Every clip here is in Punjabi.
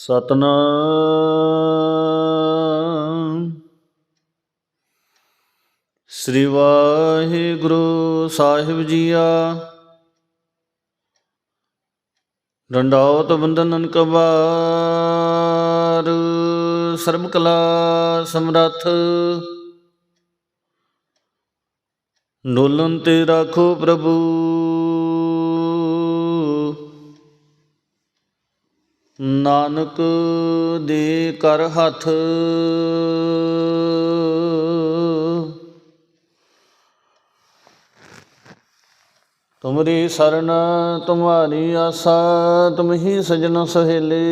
ਸਤਨਾਮ। ਸ੍ਰੀ ਵਾਹਿਗੁਰੂ ਸਾਹਿਬ ਜੀਆ। ਡੰਡਾਉਤ ਬੰਧਨ ਕਬਾਰ, ਸਰਬ ਕਲਾ ਸਮਰੱਥ। ਡੋਲਨ ਤੇ ਰਾਖੋ ਪ੍ਰਭੂ। ਨਾਨਕ ਦੇ ਕਰ ਹੱਥ। ਤੁਮਰੀ ਸਰਨ, ਤੁਮਾਰੀ ਆਸਾ ਤੁਮ ਹੀ ਸਜਣ ਸਹੇਲੇ।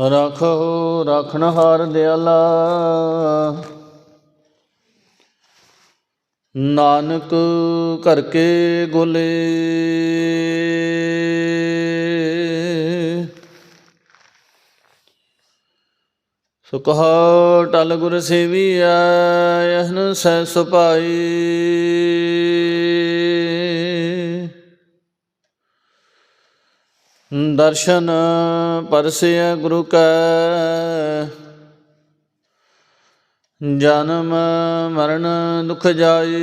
ਰੱਖੋ, ਰਖਣ ਹਾਰ ਦਿਆਲਾ। ਨਾਨਕ ਕਰਕੇ ਗੋਲੇ। ਸੁਖਾ ਟਲ ਗੁਰ ਸੇਵੀਐ ਯਹਨ ਸੈ ਸੁਪਾਈ ਦਰਸ਼ਨ ਪਰਸਿਐ ਗੁਰੂ ਕੈ ਜਨਮ ਮਰਨ ਦੁਖ ਜਾਈ।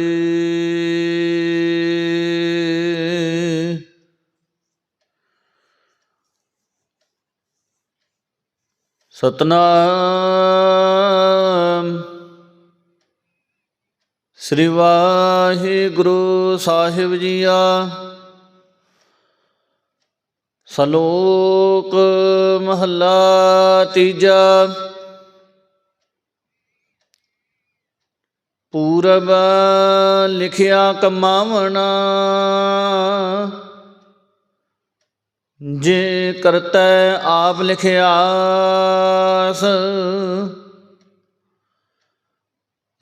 ਸਤਨਾਮ। ਸ੍ਰੀ ਵਾਹਿਗੁਰੂ ਸਾਹਿਬ ਜੀਆ। ਸਲੋਕ ਮਹੱਲਾ ਤੀਜਾ। ਪੂਰਬ ਲਿਖਿਆ ਕਮਾਵਣਾ। ਜੇ ਕਰਤੈ ਆਪ ਲਿਖਿਆਸ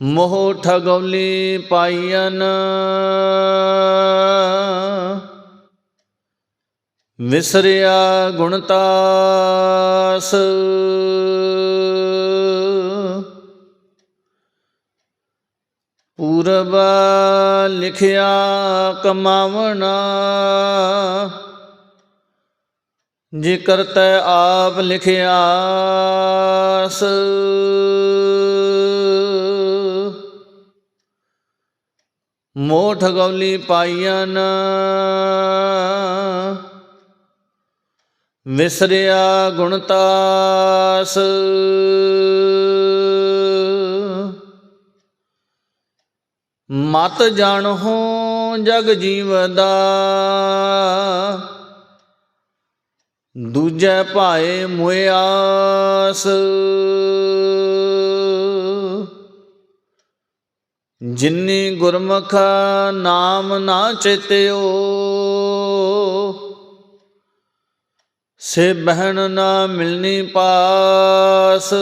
ਮੋਹ ਠਗੌਲੀ ਪਾਈਨ ਵਿਸਰਿਆ ਗੁਣਤਾਸ ਪੂਰਬ ਲਿਖਿਆ ਕਮਾਵਣਾ। ਜੇ ਕਰਤੈ ਆਪ ਲਿਖਿਆਸ ਮੋਠ ਗੌਲੀ ਪਾਈਨ ਵਿਸਰਿਆ ਗੁਣਤਾਸ ਮਤ ਜਾਣੋ ਜਗ ਜੀਵਦਾ। ਦੂਜੇ ਭਾਏ ਮੁਆਸ ਜਿਨੀ ਗੁਰਮੁਖ ਨਾਮ ਨਾ ਚੇਤਿਓ, ਸੇ ਬਹਿਣ ਨਾ ਮਿਲਨੀ ਪਾਸ।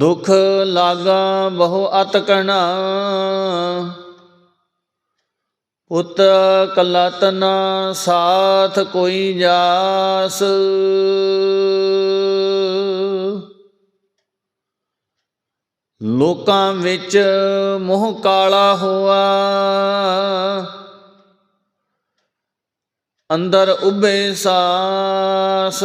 ਦੁਖ ਲਾਗਾ ਬਹੁ ਅਤਕਣਾ ਉਤ ਕਲਤਨ ਸਾਥ ਕੋਈ ਜਾਸ। ਲੋਕਾਂ ਵਿੱਚ ਮੋਹ ਕਾਲਾ ਹੋਆ। ਅੰਦਰ ਉਬੇ ਸਾਸ।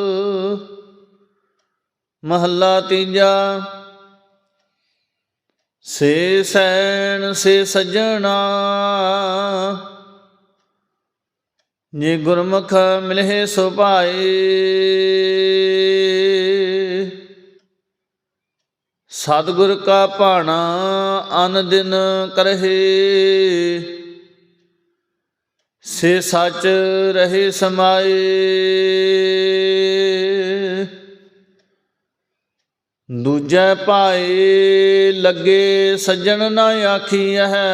ਮਹੱਲਾ ਤੀਜਾ। ਸੇ ਸੈਣ ਸੇ ਸੱਜਣਾ, ਜੇ ਗੁਰਮੁਖ ਮਿਲਹਿ ਸੋ ਭਾਏ। ਸਤਿਗੁਰ ਕਾ ਭਾਣਾ ਅਨ ਦਿਨ ਕਰਹਿ। ਸੇ ਸੱਚ ਰਹੇ ਸਮਾਏ। ਦੂਜੈ ਭਾਏ ਲੱਗੇ ਸੱਜਣ ਨਾ ਆਖੀ ਹੈ।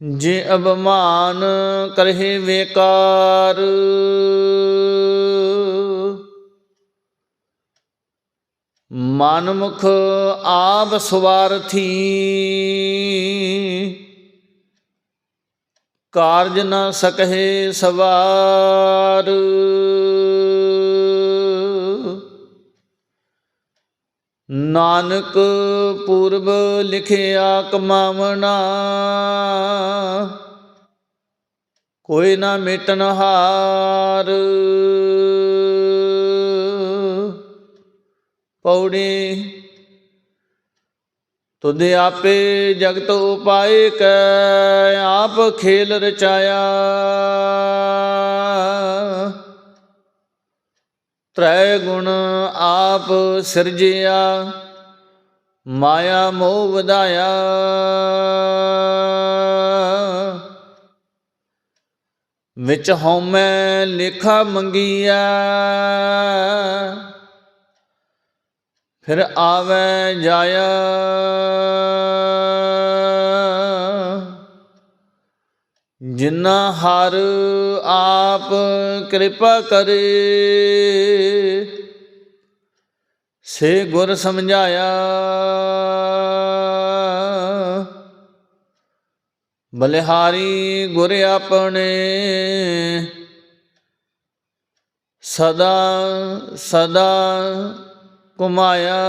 ਜੇ ਅਬਮਾਨ ਕਰਹਿ ਵੇਕਾਰ, ਮਨਮੁਖ ਆਪ ਸਵਾਰਥੀ ਕਾਰਜ ਨਾ ਸਕਹਿ ਸਵਾਰ। ਨਾਨਕ ਪੂਰਬ ਲਿਖਿਆ ਕਮਾਵਣਾ। ਕੋਈ ਨਾ ਮਿਟਨ ਹਾਰ। ਪੌੜੀ ਤੁਧ ਆਪੇ ਜਗਤ ਉਪਾਏ ਕੈ, ਆਪ ਖੇਲ ਰਚਾਇਆ। ਤ੍ਰੈ ਗੁਣ ਆਪ ਸਿਰਜਿਆ ਮਾਇਆ ਮੋਹ ਵਧਾਇਆ। ਵਿੱਚ ਹਉਮੈ ਲੇਖਾ ਮੰਗੀਆ ਫਿਰ ਆਵੈ ਜਾਇਆ। ਜਿਨਾ ਹਰ ਆਪ ਕਿਰਪਾ ਕਰੇ ਸੇ ਗੁਰ ਸਮਝਾਇਆ। ਬਲਿਹਾਰੀ ਗੁਰ ਆਪਣੇ ਸਦਾ ਸਦਾ ਕੁਮਾਇਆ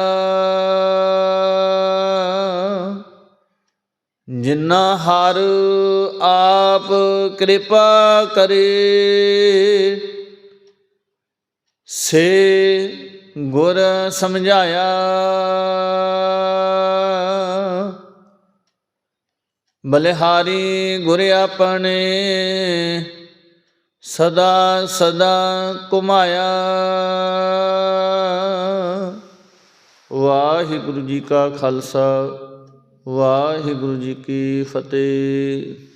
ਜਿਨਾ ਹਰ ਆਪ ਕਿਰਪਾ ਕਰੇ, ਸੇ ਗੁਰ ਸਮਝਾਇਆ। ਬਲਿਹਾਰੀ ਗੁਰ ਆਪਣੇ ਸਦਾ ਸਦਾ ਕੁਮਾਇਆ ਵਾਹਿਗੁਰੂ ਜੀ ਕਾ ਖਾਲਸਾ। ਵਾਹਿਗੁਰੂ ਜੀ ਕੀ ਫਤਿਹ।